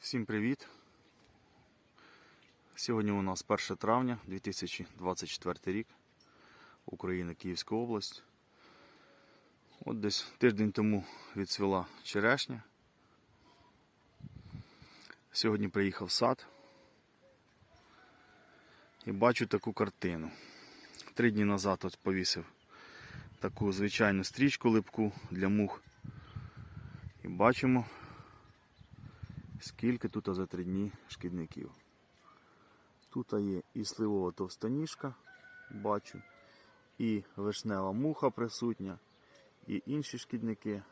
Всім привіт! Сьогодні у нас 1 травня 2024 рік. Україна, Київська область. От десь тиждень тому відцвіла черешня. Сьогодні приїхав сад і бачу таку картину. Три дні назад ось повісив таку звичайну стрічку липку для мух. І бачимо, скільки тут за три дні шкідників. Тут є і сливова товстоніжка, бачу, і вишнева муха присутня, і інші шкідники.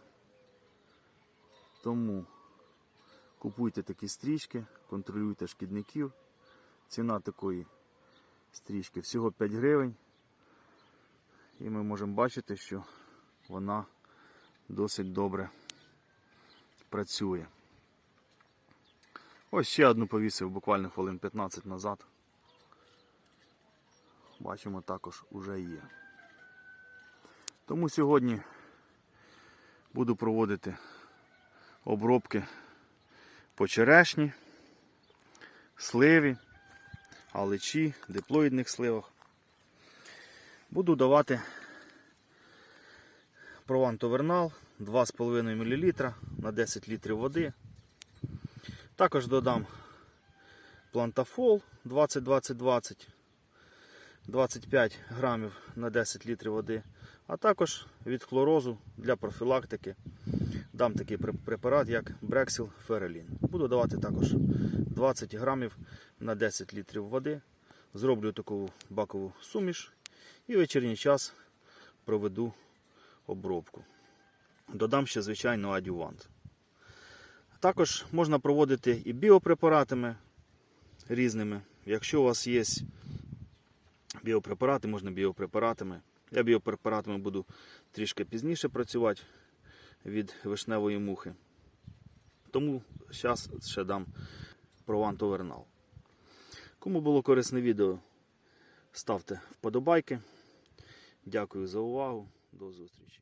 Тому купуйте такі стрічки, контролюйте шкідників. Ціна такої стрічки всього 5 гривень. І ми можемо бачити, що вона досить добре працює. Ось ще одну повісив буквально хвилин 15 назад. Бачимо, також уже є. Тому сьогодні буду проводити обробки по черешні, сливі, аличі, диплоїдних сливах. Буду давати провантовернал 2,5 мл на 10 літрів води. Також додам плантафол 20-20-20, 25 грамів на 10 літрів води, а також від хлорозу для профілактики дам такий препарат, як Брексіл Ферелін. Буду давати також 20 грамів на 10 літрів води. Зроблю таку бакову суміш і в вечірній час проведу обробку. Додам ще, звичайно, адювант. Також можна проводити і біопрепаратами різними. Якщо у вас є біопрепарати, можна біопрепаратами. Я біопрепаратами буду трішки пізніше працювати від вишневої мухи. Тому зараз ще дам провантовернал. Кому було корисне відео, ставте вподобайки. Дякую за увагу. До зустрічі.